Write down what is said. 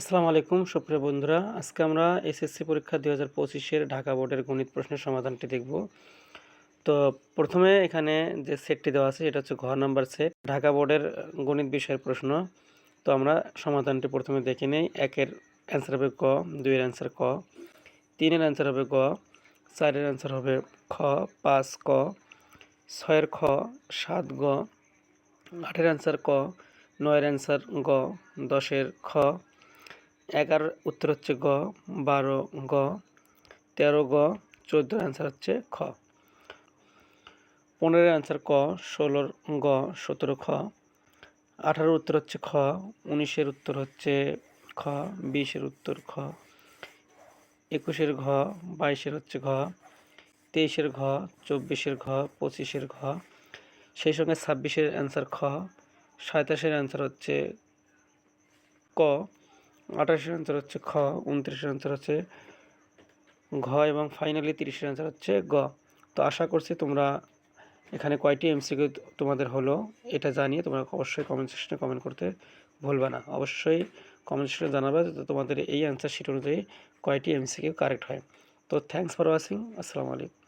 আসসালামু আলাইকুম, সুপ্রিয় বন্ধুরা। আজকে আমরা এসএসসি পরীক্ষা দুই হাজার পঁচিশের ঢাকা বোর্ডের গণিত প্রশ্নের সমাধানটি দেখব। তো প্রথমে এখানে যে সেটটি দেওয়া আছে এটা হচ্ছে ঘর নাম্বার সেট, ঢাকা বোর্ডের গণিত বিষয়ের প্রশ্ন। তো আমরা সমাধানটি প্রথমে দেখে নেই। একের অ্যান্সার হবে ক, দুইয়ের অ্যান্সার ক, তিনের অ্যান্সার হবে গ, চারের অ্যান্সার হবে খ, পাঁচ ক, ছয়ের খ, সাত গ, আটের অ্যান্সার ক, নয়ের অ্যান্সার গ, দশের খ এগারো উত্তর হচ্ছে গ, বারো গ, তেরো গ চোদ্দোর অ্যান্সার হচ্ছে খ। পনেরো অ্যান্সার ক, ষোলোর গ, সতেরো খ। আঠারোর উত্তর হচ্ছে খ উনিশের উত্তর হচ্ছে খ বিশের উত্তর খ। একুশের ঘ বাইশের হচ্ছে ঘ। তেইশের ঘ চব্বিশের ঘ পঁচিশের ঘ। সেই সঙ্গে ছাব্বিশের অ্যান্সার খ। সাতাশের অ্যান্সার হচ্ছে ক। আঠাশের অ্যান্সার হচ্ছে খ, উনত্রিশের অ্যান্সার হচ্ছে ঘ এবং ফাইনালি তিরিশের অ্যান্সার হচ্ছে গ। তো আশা করছি তোমরা এখানে কয়টি এমসিকিউ তোমাদের হলো এটা জানিয়ে তোমরা অবশ্যই কমেন্ট সেকশনে কমেন্ট করতে ভুলবে না। অবশ্যই কমেন্ট সেকশনে জানাবে যে তোমাদের এই অ্যান্সার শিট অনুযায়ী কয়টি এমসিকিউ কারেক্ট হয়। তো থ্যাংকস ফর ওয়াচিং আসসালামু আলাইকুম।